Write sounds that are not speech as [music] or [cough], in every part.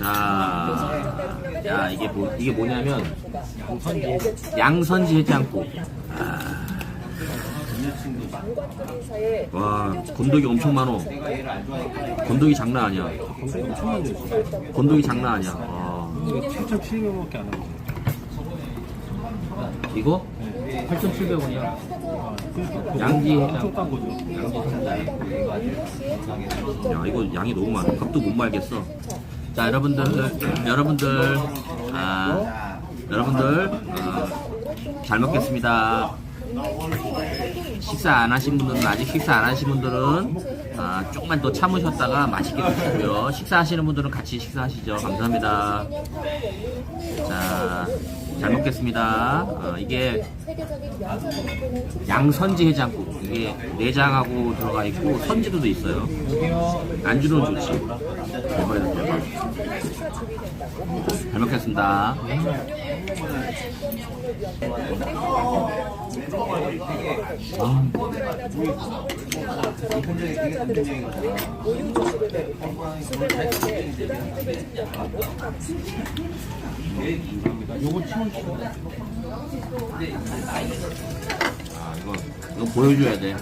자, 야 이게 뭐 이게 뭐냐면 양선지 해장국. 아, 와 건더기 엄청 많어. 건더기 장난 아니야. 건더기 장난 아니야. 와, 7,700원밖에 안 하거든요. 이거 8,700원이야. 양지 엄청 싼 거죠. 야 이거 양이 너무 많아 밥도 못 말겠어 자 여러분들 여러분들 아 여러분들 아, 잘 먹겠습니다. 식사 안 하신 분들은 아직 식사 안 하신 분들은 아, 조금만 더 참으셨다가 맛있게 드시고요. 식사하시는 분들은 같이 식사하시죠. 감사합니다. 자 잘 먹겠습니다. 어, 이게 양선지 해장국. 이게 내장하고 들어가 있고 선지도 있어요. 안주는 좋지. 대박이다 대박 잘 먹겠습니다 아, 요거 7,700원. 아 이거 이거 보여줘야 돼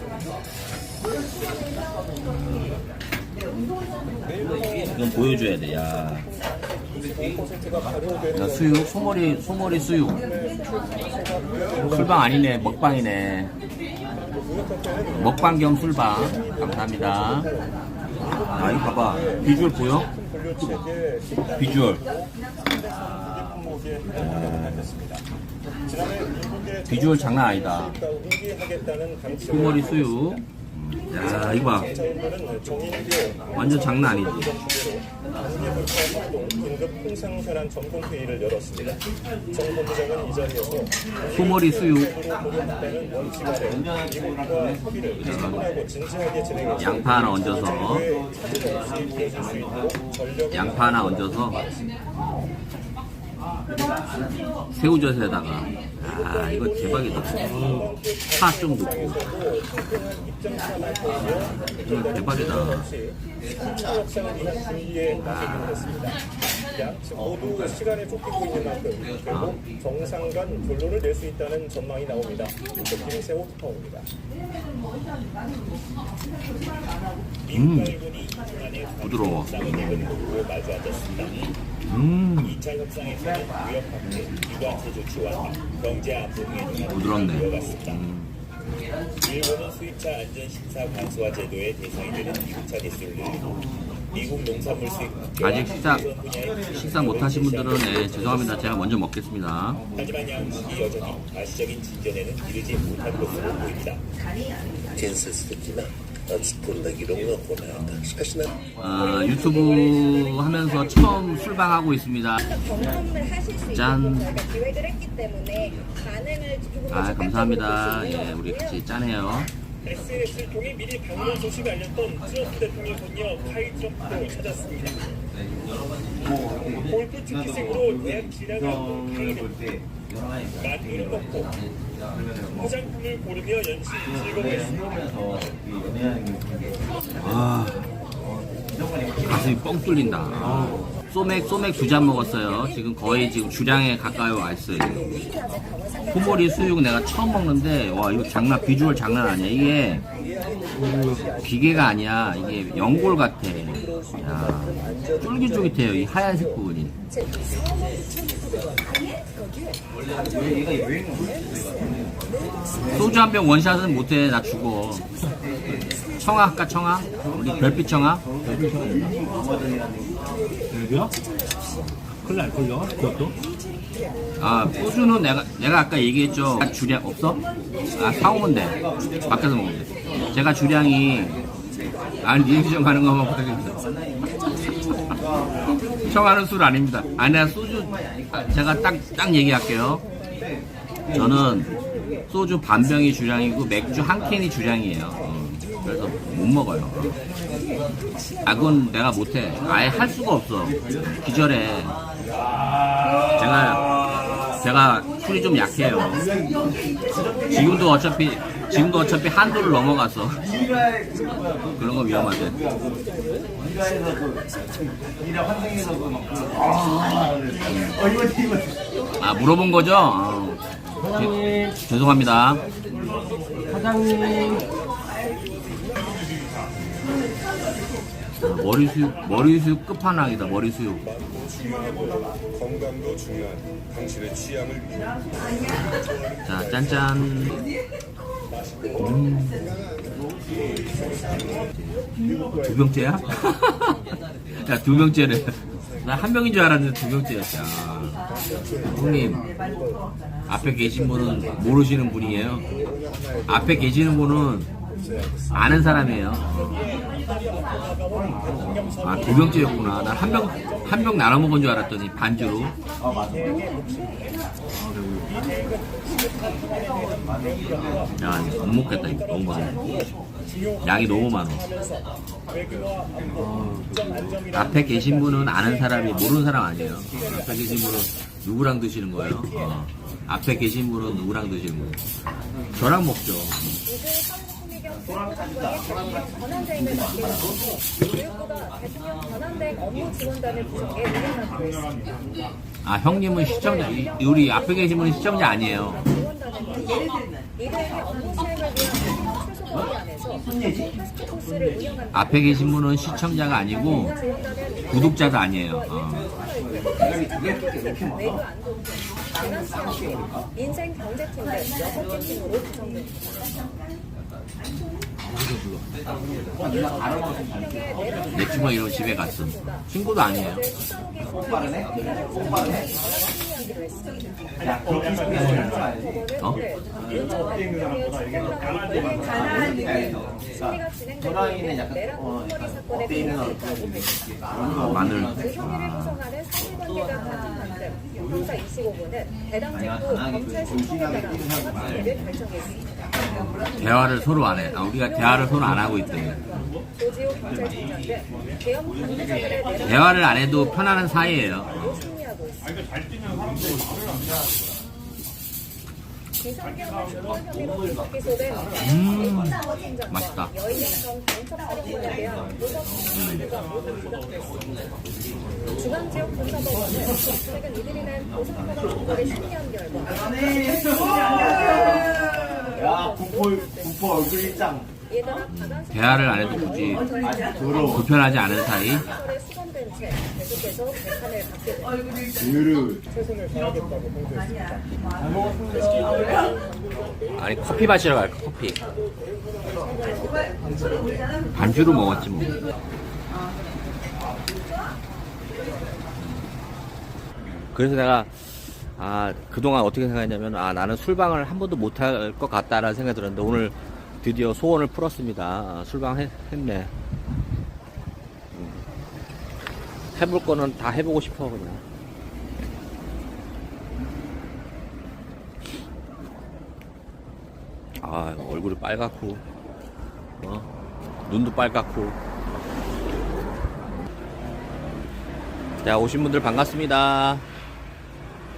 이건 보여줘야 돼, 야. 야, 수육, 소머리, 소머리 수육. 술방 아니네, 먹방이네. 먹방 겸 술방. 감사합니다. 아, 이거 봐봐. 비주얼 보여? 비주얼. 비주얼 장난 아니다. 소머리 수육. 야, 이거 봐. 완전 장난 아니지. 긴급 홍상현안 전공회의를 열었습니다. 정 본부장은 이 자리에서 소머리 수육. 하겠다는 원칙 아래 미국과 협의를 차분하고 진지하게 진행해 양파 하나 얹어서. 양파 하나 얹어서. 새우젓에다가. 아, 이거 대박이다. 파 좀 넣고. 이거 대박이다. 양측 모두 시간에 쫓기고 있는 만큼 결국 정상 간 결론을 낼 수 있다는 전망이 나옵니다. 김세호 특파원입니다. 음, 부드러워. 음, 2차 협상에서는 무역 확대, 유관세 조치와 경제 안보에 대한 부드럽네. 음. 일본은 수입차 안전 심사 관수화 제도의 대상이 되는 미국차 기술을 늘리고 미국 농산물 수입 아직 식사, 식사 못 하신 분들은, 네, 죄송합니다. 제가 먼저 먹겠습니다. 하지만 양국이 여전히 가시적인 진전에는 이르지 못할 것으로 보입니다. 建設的な突っ込んだ議論が行われた。しかしな、 어, 유튜브 하면서 처음 술방하고 있습니다. 경험을 하실 수 짠. 있는 저희가 기획을 했기 때문에 반응을 조금 아, 감사합니다. 적극적으로 예, 우리 보시는 같이 짜네요. SNS를 통해 미리 방문 소식을 알렸던 트럼프 대통령 손녀 카이 트럼프도 찾았습니다. 골프 특기생으로 대학 진학을 앞둔 카이는 만두를 먹고 화장품을 고르며 연신 즐거워했습니다. 아, 가슴이 뻥 뚫린다. 아, 소맥, 소맥 두 잔 먹었어요. 지금 거의 지금 주량에 가까이 와 있어요. 소머리 수육 내가 처음 먹는데, 와, 이거 장난, 비주얼 장난 아니야. 이게 기계가 아니야. 이게 연골 같아. 야, 쫄깃쫄깃해요. 이 하얀색 부분이. 소주 한 병 원샷은 못해. 나 죽어. 청아 할까, 청아? 우리 별빛 청아? 여기요? 큰일 날 걸요? 그것도? 아, 소주는 내가, 내가 아까 얘기했죠. 주량 없어? 아, 사오면 돼. 밖에서 먹으면 돼. 제가 주량이, 아니, 리액션 가는 것만 부탁해주세요. 청하는 [laughs] 술 아닙니다. 아니, 내가 소주, 제가 딱, 딱 얘기할게요. 저는 소주 반 병이 주량이고 맥주 한 캔이 주량이에요. 어, 그래서 못 먹어요. 아, 그건 내가 못해. 아예 할 수가 없어. 기절해. 제가 제가 술이 좀 약해요. 지금도 어차피 지금도 어차피 한도를 넘어가서 [laughs] 그런 거 위험한데. 아 물어본 거죠? 어. 제- 죄송합니다. 어, 머리 수육 머리 수육 끝판왕이다 머리 수육. 건강도 중요한 당신의 취향을 자, 짠짠. 음. 두 병째야? [laughs] 야, 두 병째래. 나한 병인 줄 알았는데 두 병째였다. 형님, 앞에 계신 분은 모르시는 분이에요. 앞에 계시는 분은 아는 사람이에요. 아, 두 병째였구나. 난 한 병, 한 병 나눠 먹은 줄 알았더니 반주로. 야, 이거 못 먹겠다, 이거. 너무 많아. 양이 너무 많아. 앞에 계신 분은 아는 사람이 모르는 사람 아니에요. 앞에 계신 분은 누구랑 드시는 거예요? 어. 앞에 계신 분은 누구랑 드시는 거예요? 저랑 먹죠. 아, 형님은 시청자, 이- 우리 앞에 계신 분은 시청자 아니에요. 앞에 계신 분은 시청자가 아니고 구독자도 아니에요. 어. 인생 경제팀 등 6개 팀으로 구성됩니다. 안녕. 내 친구가 이런 집에 갔어. 친구도 아니에요. 어? 마늘. 그 혐의를 구성하는 사실관계자 가진 등 형사 25부는 해당 직후 검찰 신청에 따라 사건을 결정했습니다. 대화를 서로 안 해. 아, 우리가 대화 를 서로 안 하고 있대. 조지호 경찰청장 등 대형 관계자들의 내란 대화를 안 해도 편안한 사이예요. 음, 맛있다. 중앙지역 군사법원은 최근 이들이 낸 보상보상 공고를 심의한 결과 야 공포 얼굴 바다 대화를 안 해도 굳이 불편하지 않은 사이. 아니 커피 마시러 갈까 커피. 반주로 먹었지 뭐. 그래서 내가 아 그동안 어떻게 생각했냐면 아 나는 술방을 한 번도 못 할 것 같다라는 생각이 들었는데 오늘 드디어 소원을 풀었습니다. 아, 술방 했, 했네. 음. 해볼 거는 다 해보고 싶어 그냥. 아 얼굴이 빨갛고 어? 눈도 빨갛고 자 오신 분들 반갑습니다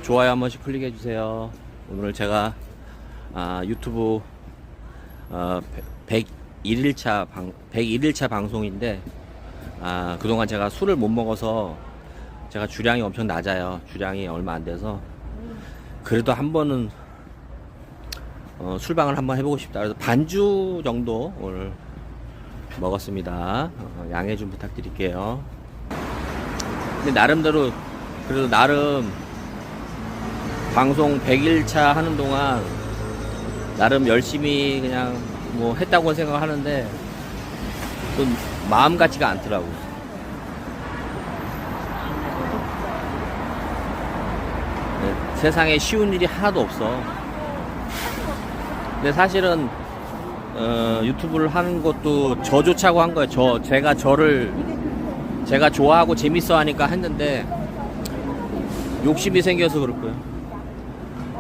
좋아요 한 번씩 클릭해 주세요 오늘 제가 아, 유튜브 어, 101일차 방 101일차 방송인데 아, 그동안 제가 술을 못 먹어서 제가 주량이 엄청 낮아요 주량이 얼마 안 돼서 그래도 한 번은 어, 술방을 한번 해보고 싶다. 그래서 반주 정도 오늘 먹었습니다. 어, 양해 좀 부탁드릴게요. 근데 나름대로 그래도 나름 방송 100일차 하는 동안 나름 열심히 그냥 뭐 했다고 생각하는데 또 마음 같지가 않더라고. 네, 세상에 쉬운 일이 하나도 없어. 근데 사실은 어, 유튜브를 하는 것도 저 좋자고 한 거예요. 저 제가 저를 제가 좋아하고 재밌어 하니까 했는데 욕심이 생겨서 그럴 거예요.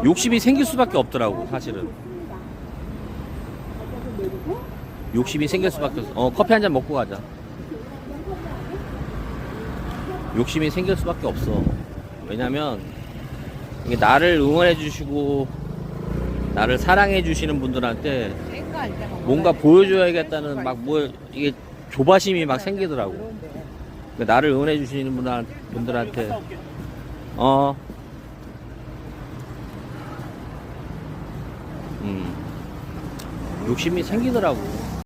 욕심이 생길 수밖에 없더라고 사실은. 욕심이 생길 수밖에 없어. 어 커피 한 잔 먹고 가자. 욕심이 생길 수밖에 없어. 왜냐면 이게 나를 응원해 주시고 나를 사랑해 주시는 분들한테 뭔가 보여줘야겠다는 막 뭐 이게 조바심이 막 생기더라고. 그러니까 나를 응원해 주시는 분들- 분들한테 어 음, 욕심이 생기더라고.